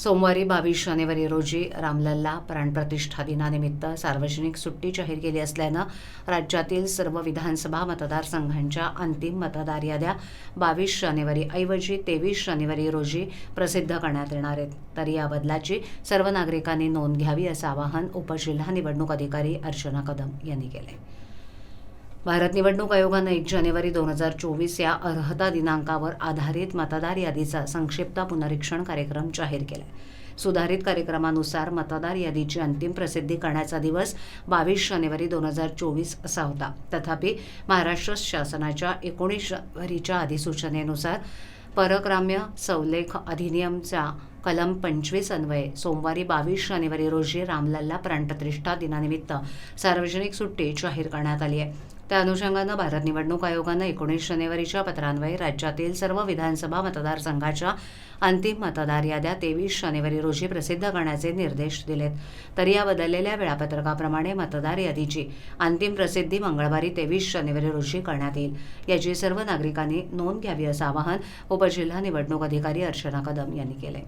सोमवारी बावीस जानेवारी रोजी रामलल्ला प्राणप्रतिष्ठा दिनानिमित्त सार्वजनिक सुट्टी जाहीर केली असल्यानं राज्यातील सर्व विधानसभा मतदारसंघांच्या अंतिम मतदार याद्या बावीस जानेवारी ऐवजी तेवीस जानेवारी रोजी प्रसिद्ध करण्यात येणार आहेत. तर या बदलाची सर्व नागरिकांनी नोंद घ्यावी असं आवाहन उपजिल्हा निवडणूक अधिकारी अर्चना कदम यांनी केले भारत निवडणूक आयोगानं एक जानेवारी दोन हजार चोवीस या अर्हता दिनांकावर आधारित मतदार यादीचा संक्षिप्त पुनरीक्षण कार्यक्रम जाहीर केला. सुधारित कार्यक्रमानुसार मतदार यादीची अंतिम प्रसिद्धी करण्याचा दिवस बावीस जानेवारी दोन हजार चोवीस असा होता. तथापि महाराष्ट्र शासनाच्या एकोणीस जानेवारीच्या अधिसूचनेनुसार परक्राम्य सौलेख अधिनियमचा कलम पंचवीस अन्वये सोमवारी बावीस जानेवारी रोजी रामलल्ला प्राणप्रतिष्ठा दिनानिमित्त सार्वजनिक सुट्टी जाहीर करण्यात आली आहे. त्या अनुषंगानं भारत निवडणूक आयोगानं एकोणीस जानेवारीच्या पत्रान्वये राज्यातील सर्व विधानसभा मतदारसंघाच्या अंतिम मतदार याद्या तेवीस जानेवारी रोजी प्रसिद्ध करण्याचे निर्देश दिलेत. तर या बदललेल्या वेळापत्रकाप्रमाणे मतदार यादीची अंतिम प्रसिद्धी मंगळवारी तेवीस जानेवारी रोजी करण्यात येईल. याची सर्व नागरिकांनी नोंद घ्यावी असं आवाहन उपजिल्हा निवडणूक अधिकारी अर्चना कदम यांनी केले